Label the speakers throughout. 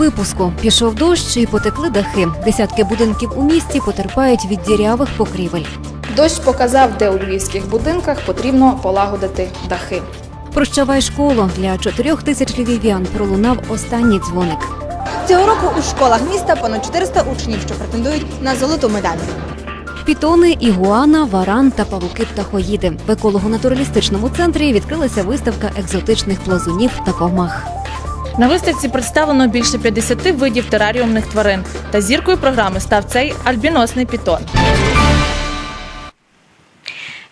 Speaker 1: Випуску пішов дощ і потекли дахи. Десятки будинків у місті потерпають від дірявих покрівель.
Speaker 2: Дощ показав, де у львівських будинках потрібно полагодити дахи.
Speaker 1: Прощавай школу для чотирьох тисяч львів'ян пролунав останній дзвоник.
Speaker 3: Цього року у школах міста понад 400 учнів, що претендують на золоту медаль.
Speaker 1: Пітони, ігуана, варан та павуки птахоїди. В еколого-натуралістичному центрі відкрилася виставка екзотичних плазунів та комах.
Speaker 4: На виставці представлено більше 50 видів тераріумних тварин. Та зіркою програми став цей альбіносний пітон.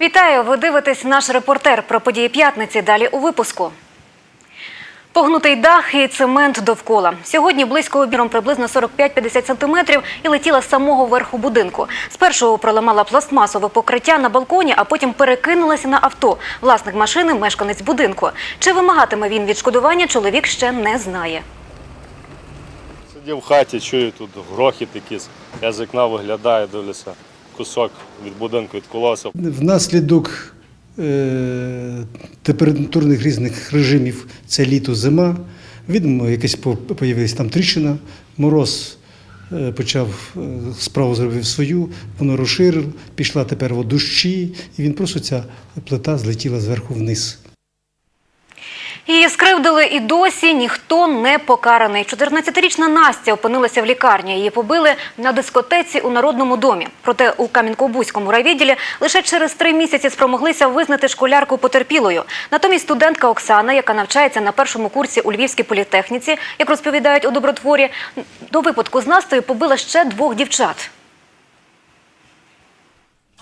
Speaker 1: Вітаю! Ви дивитесь наш репортер про події п'ятниці. Далі у випуску. Погнутий дах і цемент довкола. Сьогодні близько обіром приблизно 45-50 сантиметрів і летіла з самого верху будинку. Спершу проламала пластмасове покриття на балконі, а потім перекинулася на авто. Власник машини – мешканець будинку. Чи вимагатиме він відшкодування, чоловік ще не знає.
Speaker 5: Сидів в хаті, чую тут грохіт якийсь. Я з вікна виглядаю, дивлюся, кусок від будинку відколося.
Speaker 6: Внаслідок температурних різних режимів це літо, зима. Відомо, якась по- появилась там тріщина, мороз е, почав е, справу зробив свою, воно розширило, пішла тепер дощі, і він просто ця плита злетіла зверху вниз.
Speaker 1: Її скривдили і досі ніхто не покараний. 14-річна Настя опинилася в лікарні. Її побили на дискотеці у Народному домі. Проте у Кам'янко-Бузькому райвідділі лише через три місяці спромоглися визнати школярку потерпілою. Натомість студентка Оксана, яка навчається на першому курсі у Львівській політехніці, як розповідають у добротворі, до випадку з Настею побила ще двох дівчат.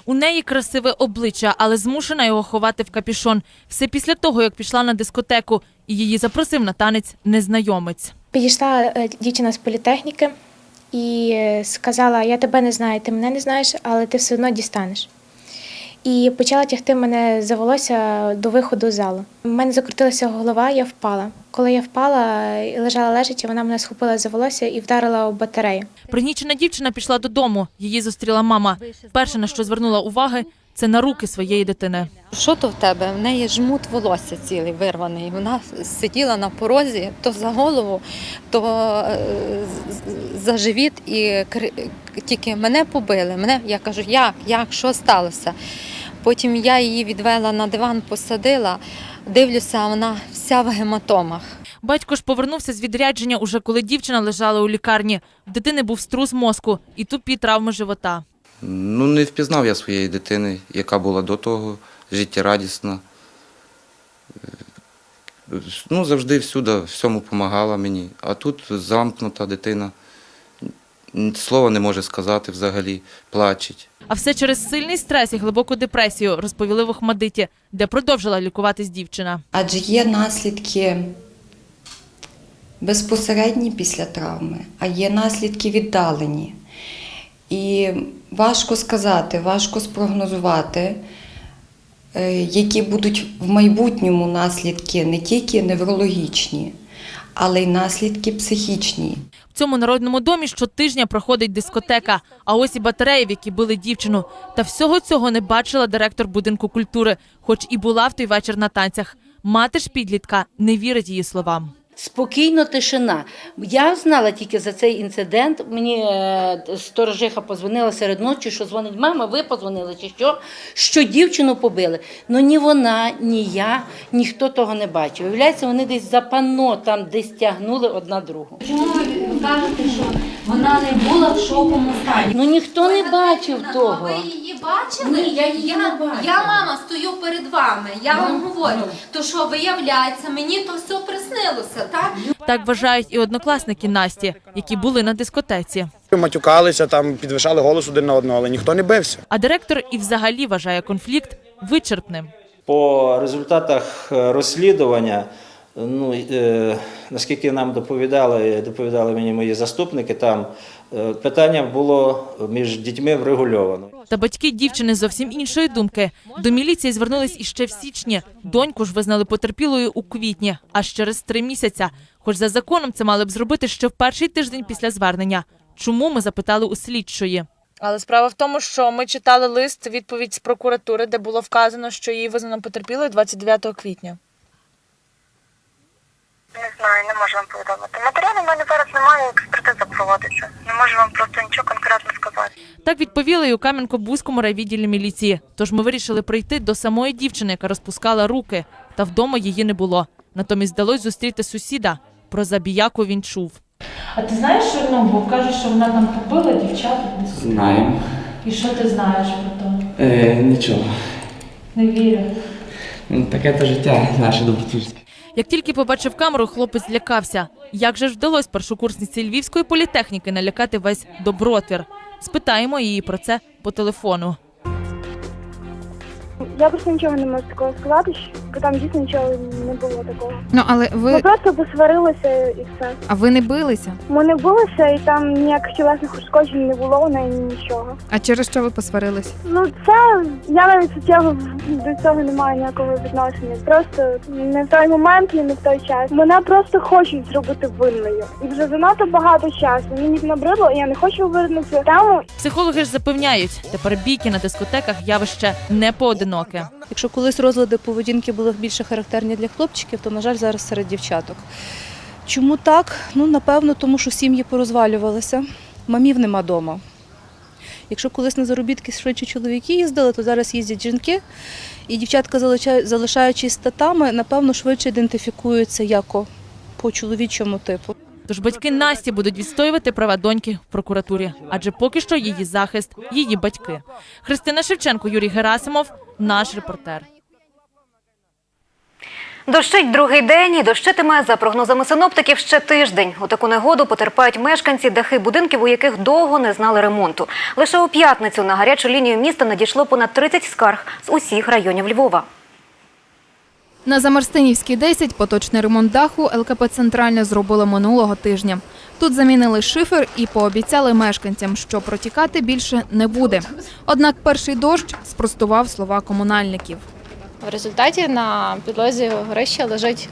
Speaker 4: У неї красиве обличчя, але змушена його ховати в капішон. Все після того, як пішла на дискотеку, і її запросив на танець незнайомець.
Speaker 7: Підійшла е, дівчина з політехніки і е, сказала: Я тебе не знаю, ти мене не знаєш, але ти все одно дістанеш. І почала тягти мене за волосся до виходу з залу. У мене закрутилася голова, я впала. Коли я впала і лежала лежачи, вона мене схопила за волосся і вдарила об батарею.
Speaker 4: Пригнічена дівчина пішла додому. Її зустріла мама. Перше, на що звернула уваги, це на руки своєї дитини.
Speaker 8: Що то в тебе? В неї жмут волосся цілий вирваний. Вона сиділа на порозі то за голову, то е, за живіт і тільки мене побили. Мене я кажу, як, як, що сталося? Потім я її відвела на диван, посадила. Дивлюся, вона вся в гематомах.
Speaker 4: Батько ж повернувся з відрядження уже коли дівчина лежала у лікарні. В дитини був струс мозку і тупі травми живота.
Speaker 9: Ну, не впізнав я своєї дитини, яка була до того, життєрадісна. Е, Ну, завжди всюди, всьому допомагала мені. А тут замкнута дитина, слова не може сказати взагалі, плачеть.
Speaker 4: А все через сильний стрес і глибоку депресію, розповіли в Охмадиті, де продовжила лікуватись дівчина.
Speaker 10: Адже є наслідки безпосередні після травми, а є наслідки віддалені. І важко сказати, важко спрогнозувати, е, які будуть в майбутньому наслідки не тільки неврологічні, але й наслідки психічні.
Speaker 4: В цьому народному домі щотижня проходить дискотека. А ось і батареї, в які били дівчину. Та всього цього не бачила директор будинку культури, хоч і була в той вечір на танцях. Мати ж підлітка не вірить її словам.
Speaker 11: Спокійно тишина. Я знала тільки за цей інцидент. Мені е, сторожиха позвонила серед ночі, що дзвонить мама, ви позвонили чи що, що дівчину побили. Ну ні вона, ні я, ніхто того не бачив. Виявляється, вони десь за панно там десь тягнули одна другу.
Speaker 12: Чому ви кажете, що вона не була в шоковому стані?
Speaker 11: Ну ніхто не бачив того.
Speaker 12: Ви її бачили?
Speaker 11: Ні, я її не бачила.
Speaker 12: Я, мама, стою перед вами. Я вам говорю, то що виявляється, мені то все приснилося, так?
Speaker 4: Так вважають і однокласники Насті, які були на дискотеці.
Speaker 13: Матюкалися, там підвищали голос один на одного, але ніхто не бився.
Speaker 4: А директор і взагалі вважає конфлікт вичерпним.
Speaker 14: По результатах е, розслідування
Speaker 15: Ну, е, наскільки нам доповідали, доповідали мені мої заступники, там е, питання було між дітьми врегульовано.
Speaker 4: Та батьки дівчини зовсім іншої думки. До міліції звернулись іще в січні. Доньку ж визнали потерпілою у квітні, аж через три місяця. Хоч за законом це мали б зробити ще в перший тиждень після звернення. Чому ми запитали у слідчої?
Speaker 16: Але справа в тому, що ми читали лист, відповідь з прокуратури, де було вказано, що її визнано потерпілою 29 квітня.
Speaker 17: Не знаю, не можу вам повідомити. Матеріалів в мене зараз немає, експертиза проводиться. Не можу вам просто нічого конкретно сказати.
Speaker 4: Так відповіли і у Кам'янко-Бузькому райвідділі міліції. Тож ми вирішили прийти до самої дівчини, яка розпускала руки. Та вдома її не було. Натомість вдалося зустріти сусіда. Про забіяку він чув.
Speaker 16: А ти знаєш, що ну, бо кажуть, що вона там побила дівчат?
Speaker 18: Знаємо.
Speaker 16: І що ти знаєш про то?
Speaker 18: Е, нічого.
Speaker 16: Не вірю.
Speaker 18: Ну, Таке то життя наше добротівське.
Speaker 4: Як тільки побачив камеру, хлопець злякався. Як же ж вдалося першокурсниці Львівської політехніки налякати весь добротвір? Спитаємо її про це по телефону.
Speaker 17: Я просто нічого не можу такого сказати, що там дійсно нічого не було такого.
Speaker 2: Ну але
Speaker 17: Ми
Speaker 2: ви
Speaker 17: просто посварилися і все.
Speaker 2: а ви не билися?
Speaker 17: Ми не билися, і там ніяких тілесних ушкоджень не було у неї нічого.
Speaker 2: А через що ви посварились?
Speaker 17: Ну це я навіть суттєво до цього не маю ніякого відношення. Просто не в той момент і не в той час. Мене просто хочуть зробити винною. І вже занадто багато часу. Мені набридло, і я не хочу на тему.
Speaker 4: Психологи ж запевняють, тепер бійки на дискотеках явище не поодиноке.
Speaker 19: Якщо колись розлади поведінки були більше характерні для хлопчиків, то, на жаль, зараз серед дівчаток. Чому так? Ну, напевно, тому що сім'ї порозвалювалися, мамів нема вдома. Якщо колись на заробітки швидше чоловіки їздили, то зараз їздять жінки, і дівчатка, залишаючись статами, напевно, швидше ідентифікуються як по чоловічому типу.
Speaker 4: Тож батьки Насті будуть відстоювати права доньки в прокуратурі, адже поки що її захист, її батьки. Христина Шевченко, Юрій Герасимов, наш репортер.
Speaker 1: Дощить другий день і дощитиме, за прогнозами синоптиків, ще тиждень. У таку негоду потерпають мешканці дахи будинків, у яких довго не знали ремонту. Лише у п'ятницю на гарячу лінію міста надійшло понад 30 скарг з усіх районів Львова.
Speaker 2: На Замарстинівській 10 поточний ремонт даху ЛКП «Центральне» зробили минулого тижня. Тут замінили шифер і пообіцяли мешканцям, що протікати більше не буде. Однак перший дощ спростував слова комунальників.
Speaker 20: В результаті на підлозі горища лежить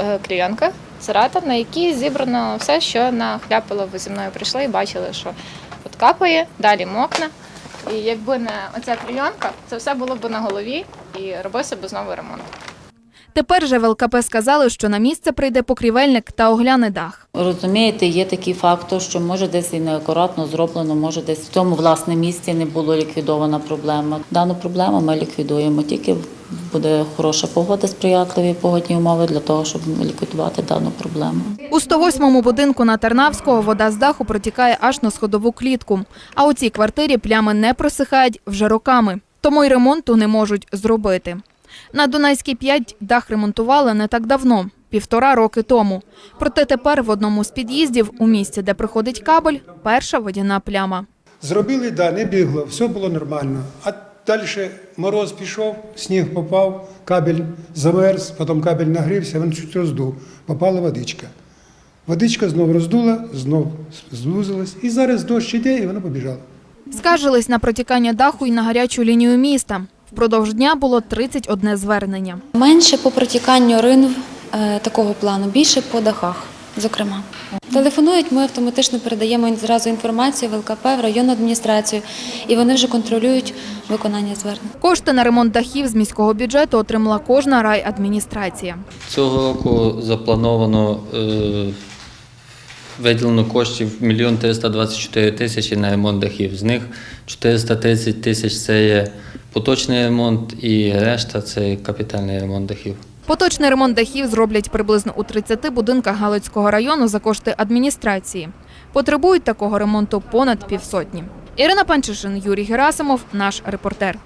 Speaker 20: е, клійонка, сератор, на якій зібрано все, що нахляпало. Ви зі мною прийшли і бачили, що от капає, далі мокне. І якби не оця клійонка, це все було б на голові і робився б знову ремонт.
Speaker 2: Тепер же в ЛКП сказали, що на місце прийде покрівельник та огляне дах.
Speaker 11: Розумієте, є такий фактор, що може десь і неакуратно зроблено, може десь в цьому власне місці не було ліквідована проблема. Дану проблему ми ліквідуємо. Тільки буде хороша погода, сприятливі погодні умови для того, щоб ліквідувати дану проблему.
Speaker 2: У 108-му будинку на Тарнавського вода з даху протікає аж на сходову клітку. А у цій квартирі плями не просихають вже роками, тому й ремонту не можуть зробити. На Дунайській 5 дах ремонтували не так давно, півтора роки тому. Проте тепер в одному з під'їздів, у місці, де проходить кабель, перша водяна пляма.
Speaker 8: Зробили, да, не бігло, все було нормально. А далі мороз пішов, сніг попав, кабель замерз, потім кабель нагрівся, він чуть роздув, попала водичка. Водичка знову роздула, знову звузилась, і зараз дощ іде, і вона побіжала.
Speaker 2: Скаржились на протікання даху і на гарячу лінію міста. Впродовж дня було 31 звернення.
Speaker 21: Менше по протіканню ринв е, такого плану, більше по дахах, зокрема. Телефонують, ми автоматично передаємо зразу інформацію в ЛКП, в районну адміністрацію, і вони вже контролюють виконання звернень.
Speaker 2: Кошти на ремонт дахів з міського бюджету отримала кожна райадміністрація.
Speaker 22: Цього року заплановано е, виділено коштів 1 мільйон 324 тисячі на ремонт дахів. З них 430 тисяч це є поточний ремонт і решта це капітальний ремонт дахів.
Speaker 2: Поточний ремонт дахів зроблять приблизно у 30 будинках Галицького району за кошти адміністрації. Потребують такого ремонту понад півсотні. Ірина Панчишин, Юрій Герасимов, наш репортер.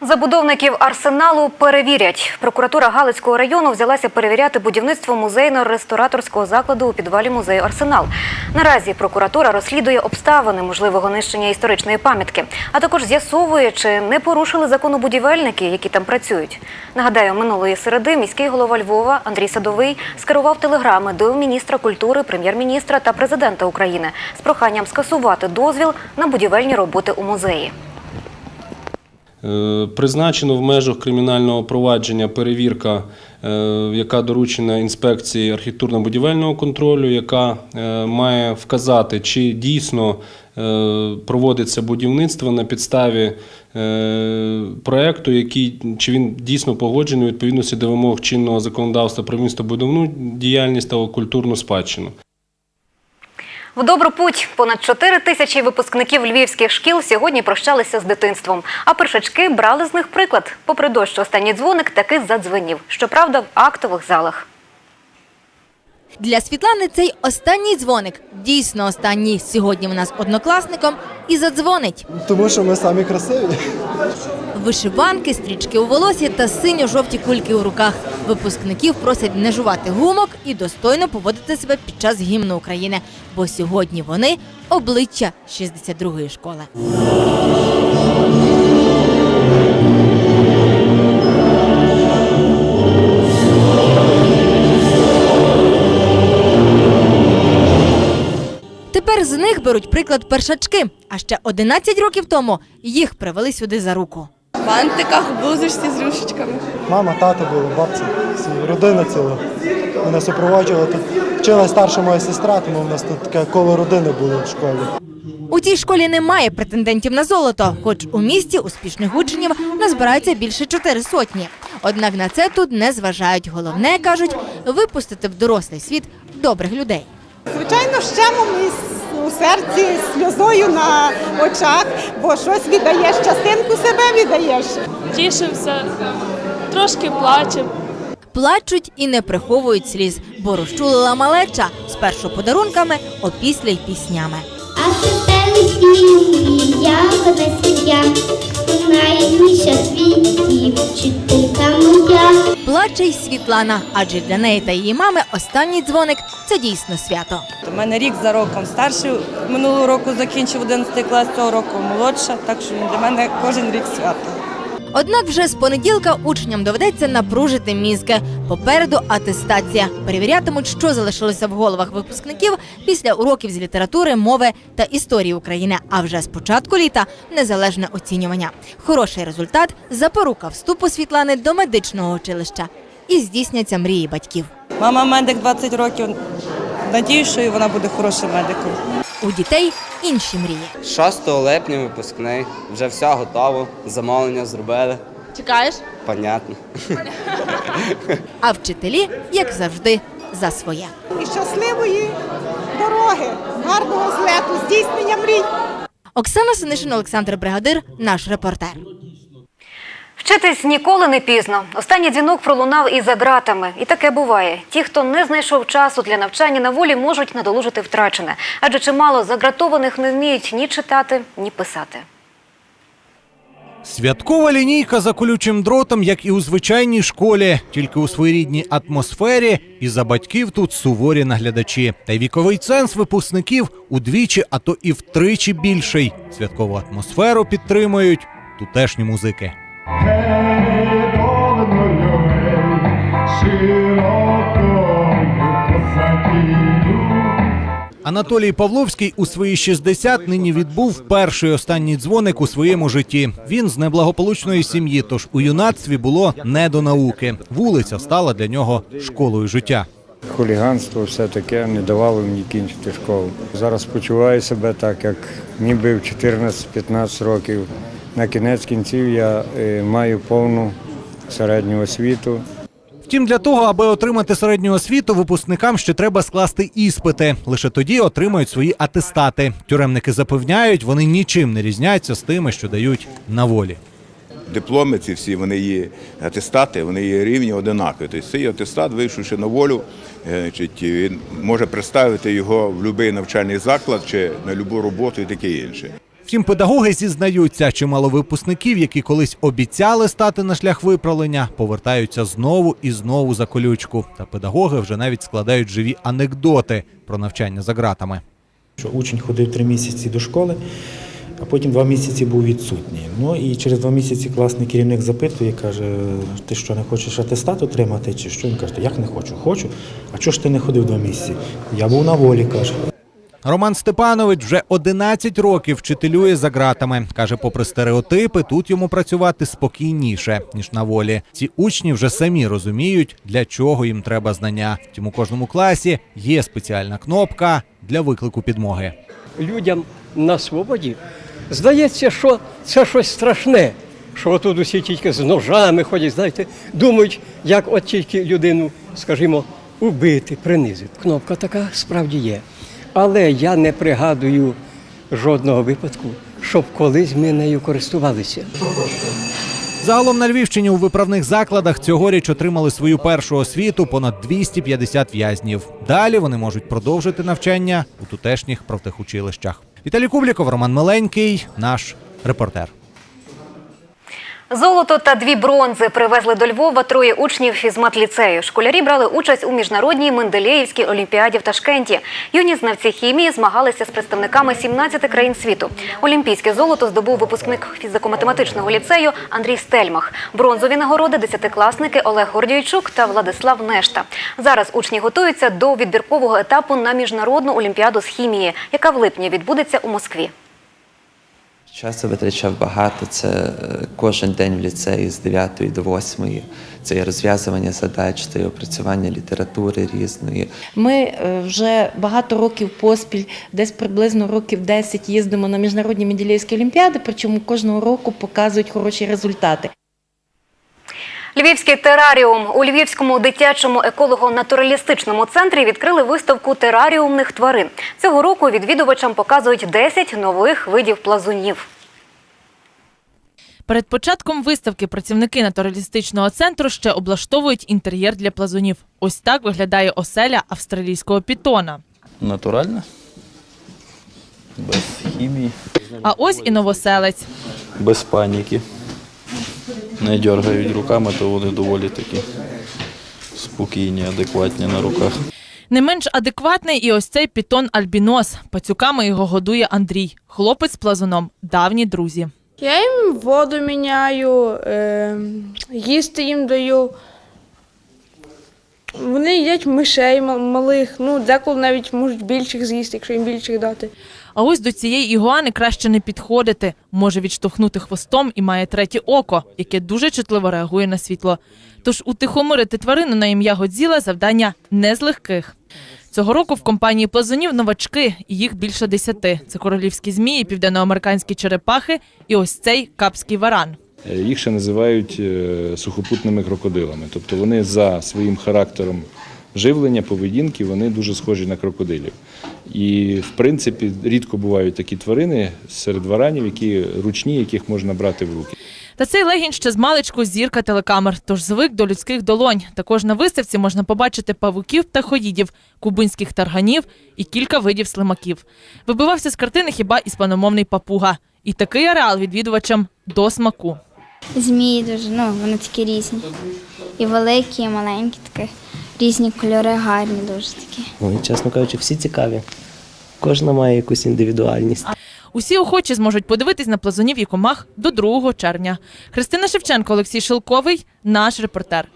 Speaker 1: Забудовників арсеналу перевірять. Прокуратура Галицького району взялася перевіряти будівництво музейно-рестораторського закладу у підвалі музею Арсенал. Наразі прокуратура розслідує обставини можливого нищення історичної пам'ятки, а також з'ясовує, чи не порушили закону будівельники, які там працюють. Нагадаю, минулої середи міський голова Львова Андрій Садовий скерував телеграми до міністра культури, прем'єр-міністра та президента України з проханням скасувати дозвіл на будівельні роботи у музеї.
Speaker 23: Е, Призначено в межах кримінального провадження перевірка, е, яка доручена інспекції архітектурно-будівельного контролю, яка е, має вказати, чи дійсно проводиться будівництво на підставі проекту, який чи він дійсно погоджений у відповідності до вимог чинного законодавства про містобудівну діяльність та культурну спадщину.
Speaker 1: В добру путь понад 4 тисячі випускників львівських шкіл сьогодні прощалися з дитинством. А першачки брали з них приклад. Попри дощ, останній дзвоник таки задзвенів. Щоправда, в актових залах.
Speaker 3: Для Світлани цей останній дзвоник, дійсно останній сьогодні вона з однокласником, і задзвонить.
Speaker 24: Тому що ми самі красиві.
Speaker 3: Вишиванки, стрічки у волосі та синьо-жовті кульки у руках. Випускників просять не жувати гумок і достойно поводити себе під час гімну України, бо сьогодні вони обличчя 62-ї школи. Тепер з них беруть приклад першачки, а ще 11 років тому їх привели сюди за руку.
Speaker 24: В фантиках, блузочці з рюшечками. Мама, тато були, бабці, всі, родина ціла. Мене супроводжувала тут. Вчила старша моя сестра, тому в нас тут таке коло родини було в школі.
Speaker 3: У цій школі немає претендентів на золото, хоч у місті успішних учнів назбирається більше чотири сотні. Однак на це тут не зважають. Головне кажуть випустити в дорослий світ добрих людей.
Speaker 25: Звичайно, щемом із у серці, сльозою на очах, бо щось віддаєш, частинку себе віддаєш.
Speaker 16: Тішимося, трошки плачемо.
Speaker 3: Плачуть і не приховують сліз, бо розчулила малеча спершу подарунками, опісля й піснями.
Speaker 26: А тепер і я я, найбільша світі, вчителька моя.
Speaker 3: Плаче й Світлана, адже для неї та її мами останній дзвоник це дійсно свято.
Speaker 27: У мене рік за роком старший минулого року закінчив 11 клас, цього року молодша, так що для мене кожен рік свято.
Speaker 3: Однак вже з понеділка учням доведеться напружити мізки. Попереду атестація. Перевірятимуть, що залишилося в головах випускників після уроків з літератури, мови та історії України. А вже з початку літа незалежне оцінювання. Хороший результат запорука вступу Світлани до медичного училища. І здійсняться мрії батьків.
Speaker 27: Мама медик 20 років. Надіюсь, що і вона буде хорошим медиком.
Speaker 3: У дітей інші мрії.
Speaker 28: 6 липня випускний, вже все готово, замовлення зробили.
Speaker 16: Чекаєш?
Speaker 28: Понятно.
Speaker 3: А вчителі, як завжди, за своє.
Speaker 25: І щасливої дороги, гарного злету, здійснення мрій.
Speaker 3: Оксана Синишин, Олександр Бригадир, наш репортер.
Speaker 1: Вчитись ніколи не пізно. Останній дзвінок пролунав і за ґратами. І таке буває. Ті, хто не знайшов часу для навчання на волі, можуть надолужити втрачене. Адже чимало загратованих не вміють ні читати, ні писати.
Speaker 29: Святкова лінійка за колючим дротом, як і у звичайній школі, тільки у своєрідній атмосфері, і за батьків тут суворі наглядачі. Та й віковий ценз випускників удвічі, а то і втричі більший. Святкову атмосферу підтримують тутешні музики. Анатолій Павловський у свої 60 нині відбув перший останній дзвоник у своєму житті. Він з неблагополучної сім'ї, тож у юнацтві було не до науки. Вулиця стала для нього школою життя.
Speaker 30: Хуліганство все таке не давало мені кінчити школу. Зараз почуваю себе так, як ніби в 14-15 років. На кінець кінців я е, маю повну середню освіту.
Speaker 29: Втім, для того, аби отримати середню освіту, випускникам ще треба скласти іспити. Лише тоді отримають свої атестати. Тюремники запевняють, вони нічим не різняться з тими, що дають на волі.
Speaker 31: дипломи ці всі, вони є атестати, вони є рівні одинакові. Тобто цей атестат, вийшовши на волю, е, він може представити його в будь-який навчальний заклад чи на будь-яку роботу і таке інше.
Speaker 29: Втім, педагоги зізнаються, чимало випускників, які колись обіцяли стати на шлях виправлення, повертаються знову і знову за колючку. Та педагоги вже навіть складають живі анекдоти про навчання за ґратами.
Speaker 32: Що учень ходив три місяці до школи, а потім два місяці був відсутній. Ну і через два місяці класний керівник запитує, каже: ти що не хочеш атестат отримати? Чи що? Він каже, як не хочу? Хочу. А чого ж ти не ходив два місяці? Я був на волі, каже.
Speaker 29: Роман Степанович вже 11 років вчителює за ґратами. Каже, попри стереотипи, тут йому працювати спокійніше ніж на волі. Ці учні вже самі розуміють, для чого їм треба знання. Втім, у кожному класі є спеціальна кнопка для виклику підмоги.
Speaker 6: людям на свободі, здається, що це щось страшне, що тут усі тільки з ножами ходять, знаєте, думають, як от тільки людину, скажімо, убити, принизити. Кнопка така справді є. Але я не пригадую жодного випадку, щоб колись ми нею користувалися.
Speaker 29: Загалом на Львівщині у виправних закладах цьогоріч отримали свою першу освіту понад 250 в'язнів. Далі вони можуть продовжити навчання у тутешніх профтехучилищах. Віталій Кубліков, Роман Миленький, наш репортер.
Speaker 1: Золото та дві бронзи привезли до Львова троє учнів фізмат-ліцею. Школярі брали участь у міжнародній Менделєївській олімпіаді в Ташкенті. Юні знавці хімії змагалися з представниками 17 країн світу. Олімпійське золото здобув випускник фізико-математичного ліцею Андрій Стельмах. Бронзові нагороди десятикласники Олег Гордійчук та Владислав Нешта. Зараз учні готуються до відбіркового етапу на міжнародну олімпіаду з хімії, яка в липні відбудеться у Москві.
Speaker 33: Часу витрачав багато. Це е, кожен день в ліцеї з 9 до 8. Це і розв'язування задач, це і опрацювання літератури різної.
Speaker 34: Ми е, вже багато років поспіль, десь приблизно років 10 їздимо на міжнародні Менделєївські олімпіади, причому кожного року показують хороші результати.
Speaker 1: Львівський тераріум у Львівському дитячому еколого-натуралістичному центрі відкрили виставку тераріумних тварин. Цього року відвідувачам показують 10 нових видів плазунів.
Speaker 4: Перед початком виставки працівники натуралістичного центру ще облаштовують інтер'єр для плазунів. Ось так виглядає оселя австралійського пітона.
Speaker 8: Натурально, без хімії,
Speaker 4: А ось і новоселець.
Speaker 8: без паніки. Не дергають руками, то вони доволі такі спокійні, адекватні на руках.
Speaker 4: Не менш адекватний і ось цей пітон Альбінос. Пацюками його годує Андрій. Хлопець з плазуном, давні друзі.
Speaker 25: Я їм воду міняю, е, їсти їм даю. Вони їдять мишей малих, ну деколи навіть можуть більших з'їсти, якщо їм більших дати.
Speaker 4: А ось до цієї ігуани краще не підходити. Може відштовхнути хвостом і має третє око, яке дуже чутливо реагує на світло. Тож утихомирити тварину на ім'я Годзіла завдання не з легких. Цього року в компанії плазунів новачки, і їх більше десяти. Це королівські змії, південноамериканські черепахи і ось цей капський варан.
Speaker 35: Е, Їх ще називають е, сухопутними крокодилами. Тобто вони за своїм характером живлення, поведінки, вони дуже схожі на крокодилів. І, в принципі, рідко бувають такі тварини серед варанів, які ручні, яких можна брати в руки.
Speaker 4: Та цей легінь ще з маличку зірка телекамер, тож звик до людських долонь. Також на виставці можна побачити павуків та ходідів, кубинських тарганів і кілька видів слимаків. Вибивався з картини хіба іспаномовний папуга. І такий ареал відвідувачам до смаку.
Speaker 36: Змії дуже, ну, вони такі різні. І великі, і маленькі, такі різні кольори, гарні дуже такі.
Speaker 37: Ну, і, чесно кажучи, всі цікаві. Кожна має якусь індивідуальність.
Speaker 4: Усі охочі зможуть подивитись на плазунів і комах до 2 червня. Христина Шевченко, Олексій Шилковий, наш репортер.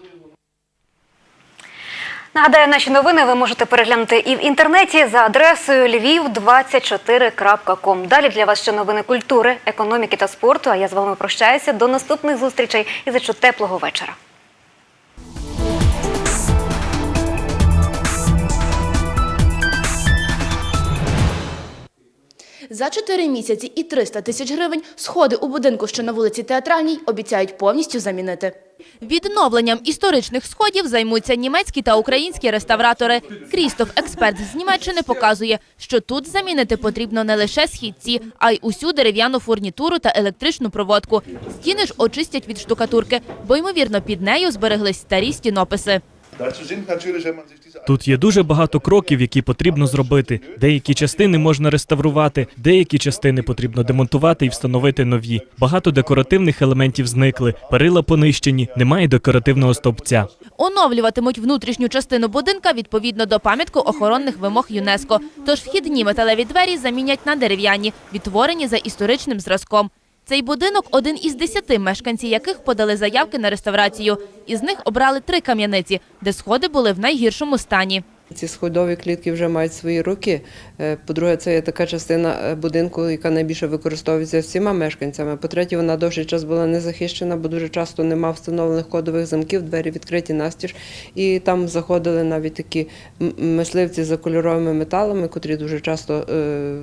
Speaker 1: Нагадаю, наші новини ви можете переглянути і в інтернеті за адресою lviv24.com. Далі для вас ще новини культури, економіки та спорту. А я з вами прощаюся. До наступних зустрічей і зачу теплого вечора.
Speaker 38: За 4 місяці і 300 тисяч гривень сходи у будинку, що на вулиці Театральній, обіцяють повністю замінити.
Speaker 39: Відновленням історичних сходів займуться німецькі та українські реставратори. Крістоф, експерт з Німеччини, показує, що тут замінити потрібно не лише східці, а й усю дерев'яну фурнітуру та електричну проводку. Стіни ж очистять від штукатурки, бо ймовірно під нею збереглись старі стінописи.
Speaker 35: Тут є дуже багато кроків, які потрібно зробити. Деякі частини можна реставрувати, деякі частини потрібно демонтувати і встановити нові. Багато декоративних елементів зникли, перила понищені, немає декоративного стовпця.
Speaker 39: Оновлюватимуть внутрішню частину будинка відповідно до пам'ятку охоронних вимог ЮНЕСКо. Тож вхідні металеві двері замінять на дерев'яні, відтворені за історичним зразком. Цей будинок один із десяти мешканці яких подали заявки на реставрацію. Із них обрали три кам'яниці, де сходи були в найгіршому стані.
Speaker 40: Ці сходові клітки вже мають свої роки. Е, По-друге, це є така частина е, будинку, яка найбільше використовується всіма мешканцями. По-третє, вона довший час була не захищена, бо дуже часто нема встановлених кодових замків, двері відкриті настіж. І там заходили навіть такі мисливці за кольоровими металами, котрі дуже часто е,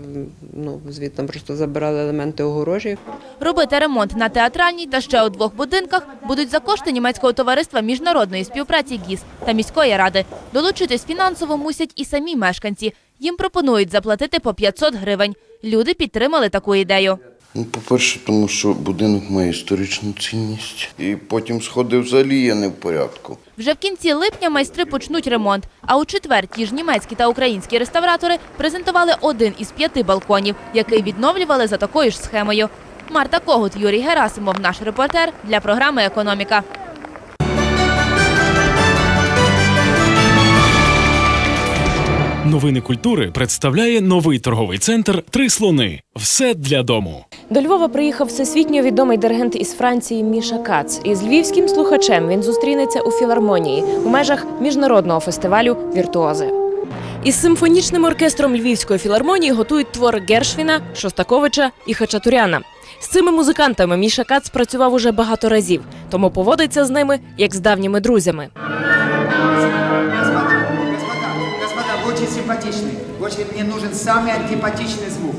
Speaker 40: ну, звідти просто забирали елементи огорожі.
Speaker 39: Робити ремонт на театральній та ще у двох будинках будуть за кошти німецького товариства міжнародної співпраці ГІС та міської ради. Долучитись фінансово мусять і самі мешканці. Їм пропонують заплатити по 500 гривень. Люди підтримали таку ідею.
Speaker 41: Ну, по-перше, тому що будинок має історичну цінність. І потім сходи взагалі є не в порядку.
Speaker 39: Вже в кінці липня майстри почнуть ремонт. А у четвер ті ж німецькі та українські реставратори презентували один із п'яти балконів, який відновлювали за такою ж схемою. Марта Когут, Юрій Герасимов, наш репортер для програми Економіка.
Speaker 42: Новини культури представляє новий торговий центр Три слони. Все для дому.
Speaker 43: До Львова приїхав всесвітньо відомий диригент із Франції Міша Кац. Із львівським слухачем він зустрінеться у філармонії у межах міжнародного фестивалю Віртуози. Із симфонічним оркестром Львівської філармонії готують твори Гершвіна, Шостаковича і Хачатуряна. З цими музикантами Міша Кац працював уже багато разів, тому поводиться з ними як з давніми друзями
Speaker 8: симпатичный. Очень мне нужен самый антипатичный звук.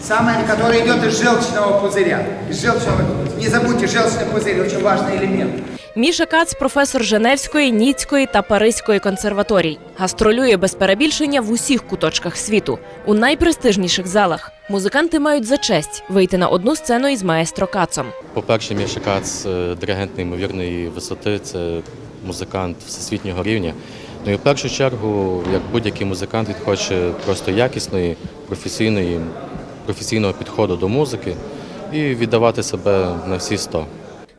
Speaker 8: Самый, который идет из желчного пузыря. Из желчного... Не забудьте, желчный пузырь очень важный элемент.
Speaker 43: Міша Кац професор Женевської, Ніцької та Паризької консерваторій. Гастролює без перебільшення в усіх куточках світу, у найпрестижніших залах. Музиканти мають за честь вийти на одну сцену із маестро Кацом.
Speaker 20: По-перше, Міша Кац е, диригент неймовірної висоти, це музикант всесвітнього рівня. Ну і в першу чергу, як будь-який музикант, він хоче просто якісної, професійної, професійного підходу до музики і віддавати себе на всі сто.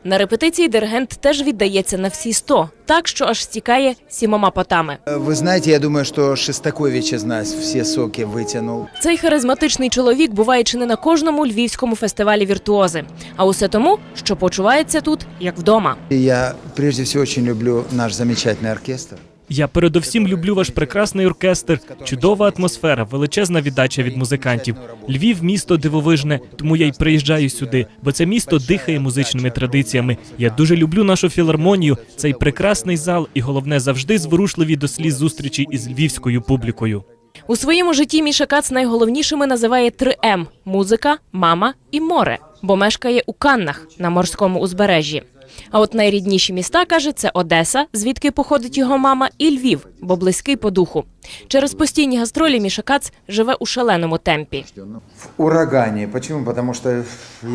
Speaker 43: На репетиції диригент теж віддається на всі сто, так що аж стікає сімома потами.
Speaker 8: Вы знаете, я думаю, что Шестакович из нас все соки вытянул.
Speaker 43: Цей харизматичний чоловік буває чи не на кожному львівському фестивалі віртуози. А усе тому, що почувається тут як вдома.
Speaker 8: И Я прежде всего очень люблю наш замечательный оркестр.
Speaker 35: Я передовсім люблю ваш прекрасний оркестр, чудова атмосфера, величезна віддача від музикантів. Львів місто дивовижне, тому я й приїжджаю сюди, бо це місто дихає музичними традиціями. Я дуже люблю нашу філармонію, цей прекрасний зал, і головне завжди зворушливі до сліз зустрічі із львівською публікою.
Speaker 43: У своєму житті Міша Кац найголовнішими називає три М: музика, мама і море, бо мешкає у Каннах на морському узбережжі. А от найрідніші міста каже, це Одеса, звідки походить його мама, і Львів, бо близький по духу. Через постійні гастролі Міша Кац живе у шаленому темпі.
Speaker 8: В урагане. Почему? Потому что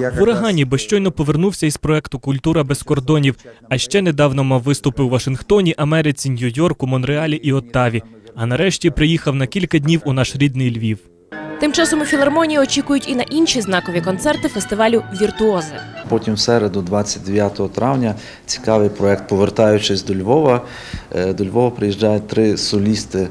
Speaker 8: я
Speaker 35: В урагані, бо щойно повернувся із проекту Культура без кордонів. А ще недавно мав виступи у Вашингтоні, Америці, Нью-Йорку, Монреалі і Оттаві. А нарешті приїхав на кілька днів у наш рідний Львів.
Speaker 43: Тим часом у філармонії очікують і на інші знакові концерти фестивалю Віртуози.
Speaker 44: Потім в середу, 29 травня, цікавий проект Повертаючись до Львова. Е, До Львова приїжджають три солісти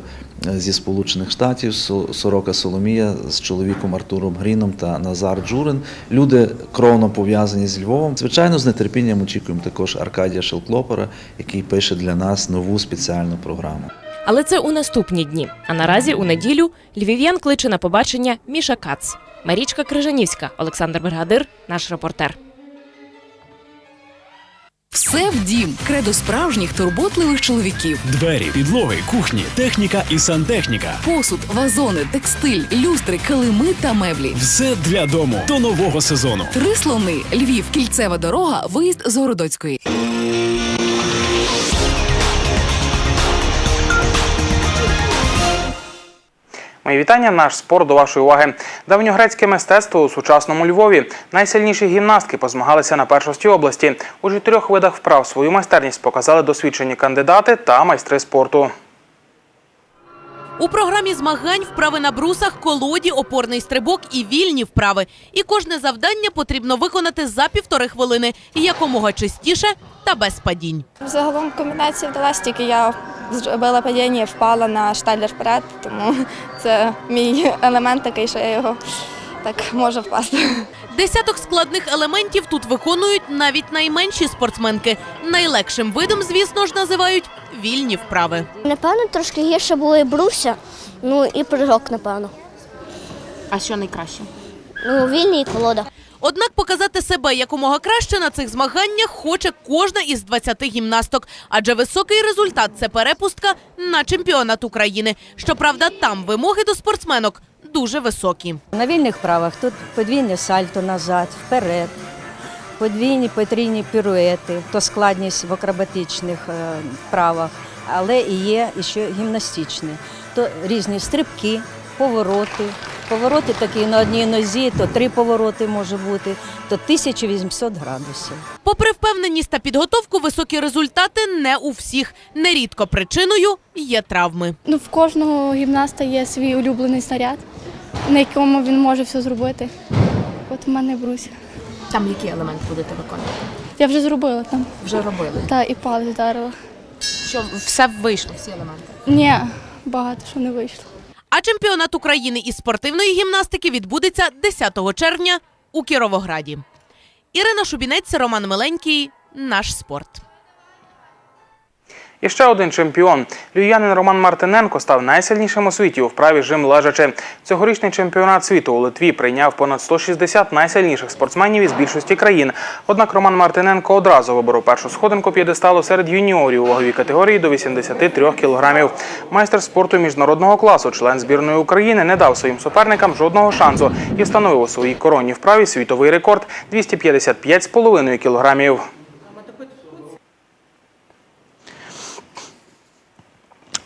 Speaker 44: е, зі Сполучених Штатів: Сорока Соломія з чоловіком Артуром Гріном та Назар Джурин. Люди кровно пов'язані з Львовом. Звичайно, з нетерпінням очікуємо також Аркадія Шелклопера, який пише для нас нову спеціальну програму.
Speaker 43: Але це у наступні дні. А наразі у неділю львів'ян кличе на побачення Міша Кац. Марічка Крижанівська, Олександр Бригадир, наш репортер.
Speaker 45: Все в дім. Кредо справжніх турботливих чоловіків.
Speaker 42: Двері, підлоги, кухні, техніка і сантехніка.
Speaker 45: Посуд, вазони, текстиль, люстри, килими та меблі.
Speaker 42: Все для дому до нового сезону.
Speaker 45: Три слони. Львів, кільцева дорога, виїзд з Городоцької. Мої вітання. Наш спорт до вашої уваги. Давньогрецьке мистецтво у сучасному Львові. Найсильніші гімнастки позмагалися на першості області. У чотирьох видах вправ свою майстерність показали досвідчені кандидати та майстри спорту.
Speaker 46: У програмі змагань вправи на брусах, колоді, опорний стрибок і вільні вправи. І кожне завдання потрібно виконати за півтори хвилини, і якомога чистіше та без падінь.
Speaker 20: Загалом комбінація вдалась, тільки я зробила падіння, впала на штайлер вперед, тому це мій елемент такий, що я його так можу впасти.
Speaker 46: Десяток складних елементів тут виконують навіть найменші спортсменки. Найлегшим видом, звісно ж, називають вільні вправи.
Speaker 26: Напевно, трошки гірше було і бруся, ну і прыжок, напевно.
Speaker 47: А що найкраще?
Speaker 26: Ну, вільний і колода.
Speaker 46: Однак показати себе якомога краще на цих змаганнях хоче кожна із 20 гімнасток, адже високий результат це перепустка на чемпіонат України. Щоправда, там вимоги до спортсменок дуже високі.
Speaker 48: На вільних правах тут подвійне сальто назад, вперед, подвійні потрійні піруети, то складність в акробатичних е, вправах, але і є ще гімнастичні. То різні стрибки, повороти. Повороти такі на одній нозі, то три повороти може бути, то 1800 градусів.
Speaker 46: Попри впевненість та підготовку, високі результати не у всіх. Нерідко причиною є травми.
Speaker 20: Ну, в кожного гімнаста є свій улюблений снаряд, на якому він може все зробити. От в мене бруся.
Speaker 47: Там який елемент будете виконувати?
Speaker 20: Я вже зробила там.
Speaker 47: Вже робили.
Speaker 20: Та і палець вдарила.
Speaker 47: Що все вийшло, всі елементи?
Speaker 20: Ні, багато що не вийшло.
Speaker 46: А чемпіонат України із спортивної гімнастики відбудеться 10 червня у Кіровограді. Ірина Шубінець, Роман Миленький. Наш спорт.
Speaker 45: І ще один чемпіон. Львів'янин Роман Мартиненко став найсильнішим у світі у вправі жим лежачи. Цьогорічний чемпіонат світу у Литві прийняв понад 160 найсильніших спортсменів із більшості країн. Однак Роман Мартиненко одразу виборов першу сходинку п'єдесталу серед юніорів у ваговій категорії до 83 кілограмів. Майстер спорту міжнародного класу, член збірної України, не дав своїм суперникам жодного шансу і встановив у своїй коронній вправі світовий рекорд 255,5 кілограмів.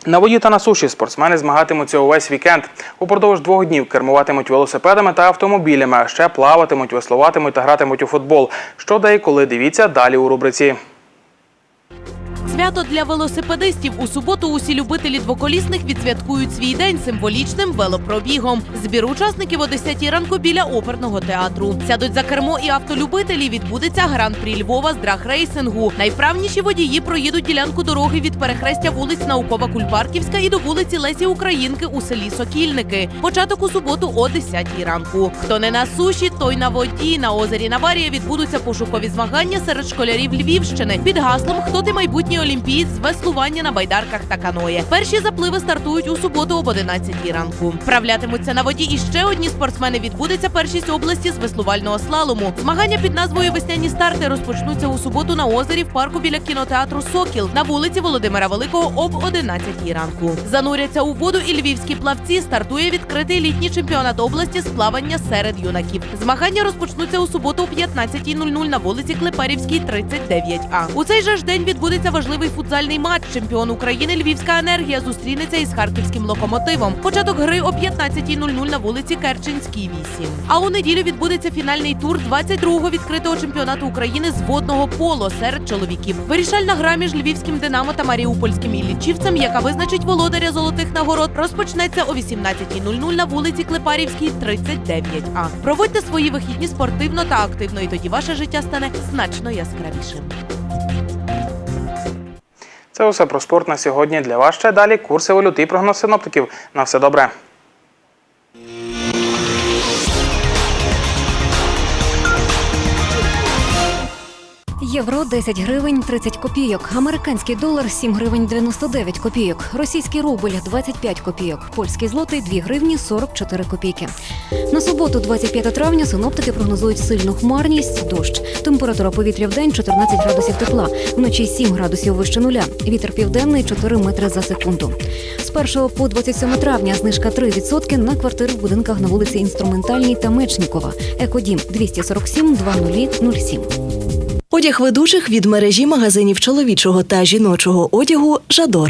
Speaker 45: На воді та на суші спортсмени змагатимуться увесь вікенд. Упродовж двох днів кермуватимуть велосипедами та автомобілями, а ще плаватимуть, веслуватимуть та гратимуть у футбол. Що де і коли дивіться далі у рубриці.
Speaker 46: Свято для велосипедистів у суботу усі любителі двоколісних відсвяткують свій день символічним велопробігом. Збір учасників о 10 ранку біля оперного театру. Сядуть за кермо і автолюбителі. Відбудеться гран-прі Львова з драгрейсингу. Найправніші водії проїдуть ділянку дороги від перехрестя вулиць Наукова Кульпарківська і до вулиці Лесі Українки у селі Сокільники. Початок у суботу о 10 ранку. Хто не на суші, той на воді. На озері Наварія відбудуться пошукові змагання серед школярів Львівщини під гаслом Хто ти майбутній олімпієць з веслування на байдарках та каное. Перші запливи стартують у суботу об 11 ранку. Вправлятимуться на воді і ще одні спортсмени. Відбудеться першість області з веслувального слалому. Змагання під назвою Весняні старти розпочнуться у суботу на озері в парку біля кінотеатру Сокіл на вулиці Володимира Великого об 11 ранку. Зануряться у воду і львівські плавці. Стартує відкритий літній чемпіонат області з плавання серед юнаків. Змагання розпочнуться у суботу о 15.00 на вулиці Клепарівській, 39А. У цей же ж день відбудеться важливий футзальний матч. Чемпіон України Львівська енергія зустрінеться із харківським локомотивом. Початок гри о 15.00 на вулиці Керченській 8. А у неділю відбудеться фінальний тур 22-го відкритого чемпіонату України з водного поло серед чоловіків. Вирішальна гра між львівським Динамо та Маріупольським Іллічівцем, яка визначить володаря золотих нагород, розпочнеться о 18.00 на вулиці Клепарівській, 39А. Проводьте свої вихідні спортивно та активно, і тоді ваше життя стане значно яскравішим.
Speaker 45: Це усе про спорт на сьогодні. Для вас ще далі курси валюти і прогноз синоптиків. На все добре.
Speaker 49: Євро 10 гривень 30 копійок. Американський долар 7 гривень 99 копійок. Російський рубль 25 копійок. Польський злотий 2 гривні 44 копійки. На суботу, 25 травня, синоптики прогнозують сильну хмарність, дощ. Температура повітря в день 14 градусів тепла. Вночі 7 градусів вище нуля. Вітер південний 4 метри за секунду. З 1 по 27 травня знижка 3% на квартири в будинках на вулиці Інструментальній та Мечнікова. Екодім 247 2007.
Speaker 50: Одяг ведучих від мережі магазинів чоловічого та жіночого одягу Жадор.